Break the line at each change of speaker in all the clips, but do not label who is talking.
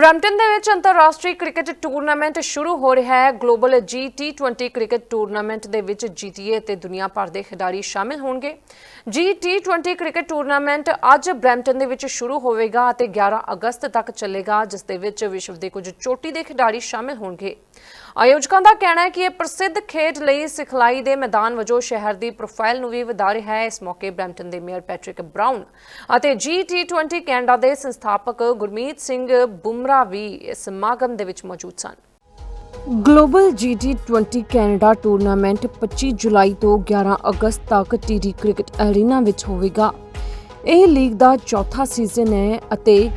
Brampton ਦੇ ਵਿੱਚ ਅੰਤਰਰਾਸ਼ਟਰੀ ਕ੍ਰਿਕਟ ਟੂਰਨਾਮੈਂਟ ਸ਼ੁਰੂ ਹੋ ਰਿਹਾ ਹੈ। ਗਲੋਬਲ G20 ਕ੍ਰਿਕਟ ਟੂਰਨਾਮੈਂਟ ਦੇ ਵਿੱਚ GTA ਤੇ ਦੁਨੀਆ ਭਰ ਦੇ ਖਿਡਾਰੀ ਸ਼ਾਮਿਲ ਹੋਣਗੇ। G20 ਕ੍ਰਿਕਟ ਟੂਰਨਾਮੈਂਟ ਅੱਜ ਬ੍ਰੈਂਪਟਨ ਦੇ ਵਿੱਚ ਸ਼ੁਰੂ ਹੋਵੇਗਾ ਅਤੇ 11 ਅਗਸਤ ਤੱਕ ਚੱਲੇਗਾ, ਜਿਸ ਦੇ ਵਿੱਚ ਵਿਸ਼ਵ ਦੇ ਕੁਝ ਚੋਟੀ ਦੇ ਖਿਡਾਰੀ ਸ਼ਾਮਿਲ ਹੋਣਗੇ। ਆਯੋਜਕਾਂ ਦਾ ਕਹਿਣਾ ਹੈ ਕਿ ਇਹ ਪ੍ਰਸਿੱਧ ਖੇਡ ਲਈ ਸਿਖਲਾਈ ਦੇ ਮੈਦਾਨ ਵਜੋਂ ਸ਼ਹਿਰ ਦੀ ਪ੍ਰੋਫਾਈਲ ਨੂੰ ਵੀ ਵਧਾ ਰਿਹਾ ਹੈ। ਇਸ ਮੌਕੇ ਬ੍ਰੈਂਪਟਨ ਦੇ ਮੇਅਰ ਪੈਟ੍ਰਿਕ ਬ੍ਰਾਊਨ ਅਤੇ G20 ਕੈਨੇਡਾ ਦੇ ਸੰਸਥਾਪਕ ਗੁਰਮੀਤ ਸਿੰਘ ਬੁਮਰਾ ਵੀ ਇਸ ਸਮਾਗਮ ਦੇ ਵਿੱਚ ਮੌਜੂਦ ਸਨ। ਗਲੋਬਲ G20 ਕੈਨੇਡਾ ਟੂਰਨਾਮੈਂਟ 25 ਜੁਲਾਈ ਤੋਂ 11 ਅਗਸਤ ਤੱਕ ਟੀਡੀ ਕ੍ਰਿਕਟ ਅਰੀਨਾ ਵਿੱਚ ਹੋਵੇਗਾ। ਇਹ ਲੀਗ ਦਾ ਚੌਥਾ ਸੀਜ਼ਨ ਹੈ ਅਤੇ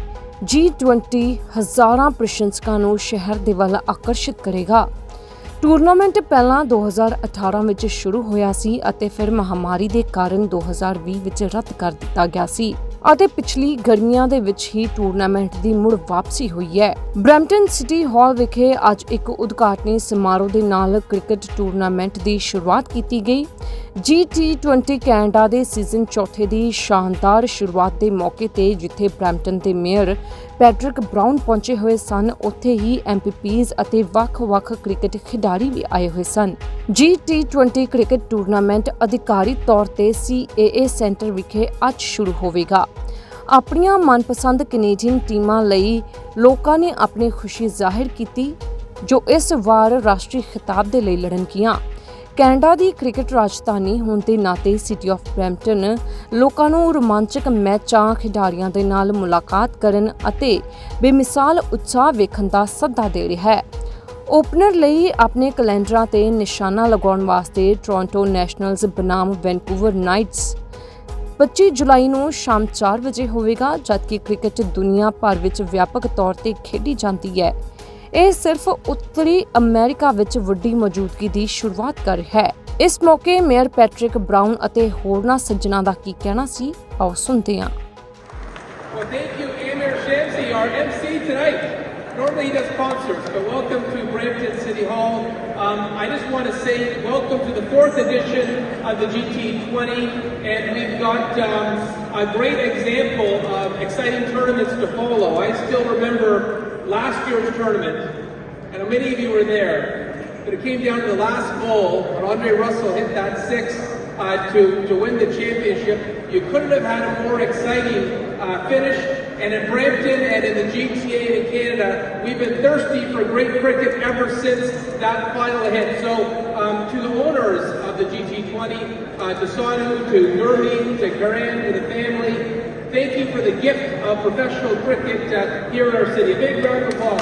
G20 ਹਜ਼ਾਰਾਂ ਪ੍ਰਸ਼ੰਸਕਾਂ ਨੂੰ ਸ਼ਹਿਰ ਦੇ ਵੱਲ ਆਕਰਸ਼ਿਤ ਕਰੇਗਾ। ਟੂਰਨਾਮੈਂਟ ਪਹਿਲਾਂ 2018 ਵਿੱਚ ਸ਼ੁਰੂ ਹੋਇਆ ਸੀ ਅਤੇ ਫਿਰ ਮਹਾਮਾਰੀ ਦੇ ਕਾਰਨ 2020 ਵਿੱਚ ਰੱਦ ਕਰ ਦਿੱਤਾ ਗਿਆ ਸੀ। ਅਤੇ ਪਿਛਲੀ ਗਰਮੀਆਂ ਦੇ ਵਿੱਚ ਹੀ ਟੂਰਨਾਮੈਂਟ ਦੀ ਮੁੜ ਵਾਪਸੀ ਹੋਈ ਹੈ। ਬ੍ਰੈਂਪਟਨ ਸਿਟੀ ਹਾਲ ਵਿਖੇ ਅੱਜ ਇੱਕ ਉਦਘਾਟਨੀ ਸਮਾਰੋਹ ਦੇ ਨਾਲ ਕ੍ਰਿਕਟ ਟੂਰਨਾਮੈਂਟ ਦੀ ਸ਼ੁਰੂਆਤ ਕੀਤੀ ਗਈ। G20 ਕੈਨੇਡਾ ਦੇ ਸੀਜ਼ਨ ਚੌਥੇ ਦੀ ਸ਼ਾਨਦਾਰ ਸ਼ੁਰੂਆਤ ਦੇ ਮੌਕੇ ਤੇ ਜਿੱਥੇ ਬ੍ਰੈਂਪਟਨ ਦੇ ਮੇਅਰ ਪੈਟ੍ਰਿਕ ਬ੍ਰਾਊਨ ਪਹੁੰਚੇ ਹੋਏ ਸਨ, ਉੱਥੇ ਹੀ ਐਮਪੀਪੀਜ਼ ਅਤੇ ਵੱਖ-ਵੱਖ ਕ੍ਰਿਕਟ ਖਿਡਾਰੀ ਵੀ ਆਏ ਹੋਏ ਸਨ। G20 ਕ੍ਰਿਕਟ ਟੂਰਨਾਮੈਂਟ ਅਧਿਕਾਰੀ ਤੌਰ ਤੇ CAA ਸੈਂਟਰ ਵਿਖੇ ਅੱਜ ਸ਼ੁਰੂ ਹੋਵੇਗਾ। ਆਪਣੀਆਂ ਮਨਪਸੰਦ ਕੈਨੇਡੀਅਨ ਟੀਮਾਂ ਲਈ ਲੋਕਾਂ ਨੇ ਆਪਣੀ ਖੁਸ਼ੀ ਜ਼ਾਹਿਰ ਕੀਤੀ, ਜੋ ਇਸ ਵਾਰ ਰਾਸ਼ਟਰੀ ਖਿਤਾਬ ਦੇ ਲਈ ਲੜਨਗੀਆਂ। ਕੈਨੇਡਾ ਦੀ ਕ੍ਰਿਕਟ ਰਾਜਧਾਨੀ ਹੋਣ ਦੇ ਨਾਤੇ ਸਿਟੀ ਆਫ ਬ੍ਰੈਂਪਟਨ ਲੋਕਾਂ ਨੂੰ ਰੋਮਾਂਚਕ ਮੈਚਾਂ ਖਿਡਾਰੀਆਂ ਦੇ ਨਾਲ ਮੁਲਾਕਾਤ ਕਰਨ ਅਤੇ ਬੇਮਿਸਾਲ ਉਤਸ਼ਾਹ ਵੇਖਣ ਦਾ ਸੱਦਾ ਦੇ ਰਿਹਾ ਹੈ। ਓਪਨਰ ਲਈ ਆਪਣੇ ਕੈਲੰਡਰਾਂ ਤੇ ਨਿਸ਼ਾਨਾ ਲਗਾਉਣ ਵਾਸਤੇ ਟੋਰਾਂਟੋ ਨੈਸ਼ਨਲਜ਼ ਬਨਾਮ ਵੈਨਕੂਵਰ ਨਾਈਟਸ 25 ਜੁਲਾਈ ਨੂੰ ਸ਼ਾਮ 4 ਵਜੇ ਹੋਵੇਗਾ, ਜਦਕਿ ਕ੍ਰਿਕਟ ਦੁਨੀਆ ਭਰ ਵਿੱਚ ਵਿਆਪਕ ਤੌਰ ਤੇ ਖੇਡੀ ਜਾਂਦੀ ਹੈ। ਇਹ ਸਿਰਫ ਉੱਤਰੀ ਅਮਰੀਕਾ ਵਿੱਚ ਵੱਡੀ ਮੌਜੂਦਗੀ ਦੀ ਸ਼ੁਰੂਆਤ ਕਰ ਰਿਹਾ ਹੈ ਇਸ ਮੌਕੇ ਮੇਅਰ ਪੈਟ੍ਰਿਕ ਬ੍ਰਾਊਨ ਅਤੇ ਹੋਰਨਾਂ ਸੱਜਣਾ ਦਾ ਕੀ ਕਹਿਣਾ ਸੀ ਆਓ ਸੁਣਦੇ ਹਾਂ
Well, thank you, Amir Shamsi, our MC tonight. Normally he does concerts, but welcome to Brampton City Hall. Um, I just want to say welcome to the fourth edition of the GT20, and we've got um, a great example of exciting tournaments to follow. I still remember last year's tournament, and many of you were there, but it came down to the last ball when Andre Russell hit that six uh, to, to win the championship. You couldn't have had a more exciting uh, finish. And in Brampton and in the GTA in Canada, we've been thirsty for great cricket ever since that final hit. So um, to the owners of the GT20, uh, to Sanu, to Gurmeet, to Karan, to the family, thank you for the gift of professional cricket uh, here in our city. A big round of applause.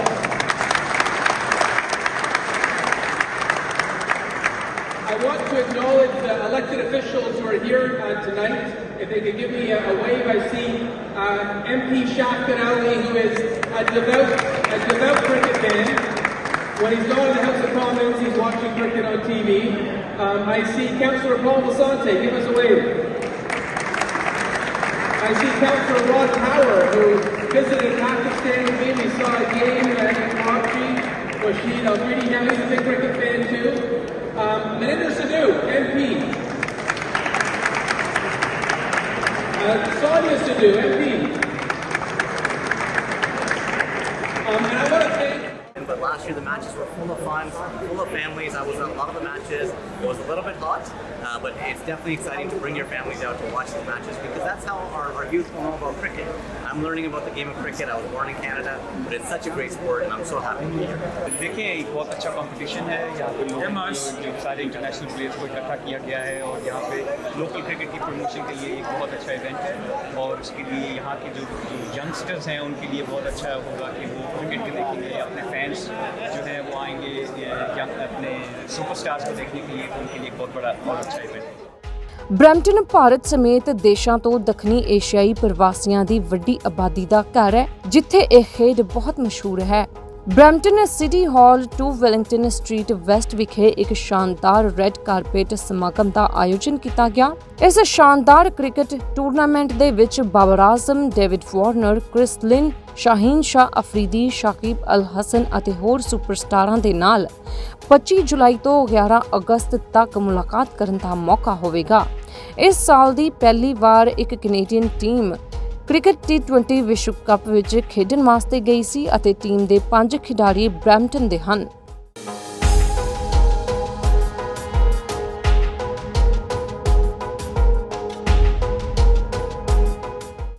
I want to acknowledge the elected officials who are here uh, tonight. If they could give me a, a wave, I see uh, MP Shafqat Ali, who is a devout, a devout cricket fan. When he's not in the House of Commons, he's watching cricket on TV. Um, I see Councillor Paul Masante. Give us a wave. I see Councillor Rod Power, who visited Pakistan with me. We saw a game at Karachi. Rashid Alfredi, now he's a big cricket fan too. Um, Maninder Sidhu, MP. Uh, Sonia Sidhu, MP. Um, and I want to thank
But last year the matches were full of fun, full of families. I was at a lot of the matches. It was a little bit hot, uh, but it's definitely exciting to bring your families out to watch the matches because that's how our, our youth will know about cricket. I'm learning about the game of cricket. I was born in Canada, but it's such a great sport, and I'm so happy to be here.
देखिए एक बहुत अच्छा competition है यहाँ पे लोग जो सारे इंटरनेशनल प्लेयर्स को इकट्ठा किया गया है और यहाँ पे लोकल क्रिकेट की प्रमोशन के लिए एक बहुत अच्छा इवेंट है और उसके लिए यहाँ के जो यंगस्टर्स हैं उनके लिए बहुत अच्छा होगा कि वो क्रिकेट को देखेंगे अपने फैंस जो हैं वो आएंगे या अपने सुपरस्टार्स को देखने के लिए तो उनके लिए एक बहुत बड़ा और अच्छा इवेंट है
ਬ੍ਰੈਂਪਟਨ ਭਾਰਤ ਸਮੇਤ ਦੇਸ਼ਾਂ ਤੋਂ ਦੱਖਣੀ ਏਸ਼ੀਆਈ ਪ੍ਰਵਾਸੀਆਂ ਦੀ ਵੱਡੀ ਆਬਾਦੀ ਦਾ ਘਰ ਹੈ ਜਿੱਥੇ ਇਹ ਖੇਡ ਬਹੁਤ ਮਸ਼ਹੂਰ ਹੈ Brampton city hall 2 Wellington street west ਵਿਖੇ ਇੱਕ ਸ਼ਾਨਦਾਰ ਰੈੱਡ ਕਾਰਪੇਟ ਸਮਾਗਮ ਦਾ ਆਯੋਜਨ ਕੀਤਾ ਗਿਆ। ਇਸ ਸ਼ਾਨਦਾਰ ਕ੍ਰਿਕਟ ਟੂਰਨਾਮੈਂਟ ਦੇ ਵਿੱਚ Babar Azam, David Warner, Chris Lynn, Shaheen Shah, Afridi, Shakib Al Hasan ਅਤੇ ਹੋਰ ਸੁਪਰਸਟਾਰਾਂ ਦੇ ਨਾਲ 25 ਜੁਲਾਈ ਤੋਂ 11 ਅਗਸਤ ਤੱਕ ਮੁਲਾਕਾਤ ਕਰਨ ਦਾ ਮੌਕਾ ਹੋਵੇਗਾ। ਇਸ ਸਾਲ ਦੀ ਪਹਿਲੀ ਵਾਰ ਇੱਕ ਕੈਨੇਡੀਅਨ ਟੀਮ ਕ੍ਰਿਕਟ T20 ਵਿਸ਼ਵ ਕੱਪ ਵਿੱਚ ਖੇਡਣ ਵਾਸਤੇ ਗਈ ਸੀ ਅਤੇ ਟੀਮ ਦੇ 5 ਖਿਡਾਰੀ ਬ੍ਰੈਂਪਟਨ ਦੇ ਹਨ।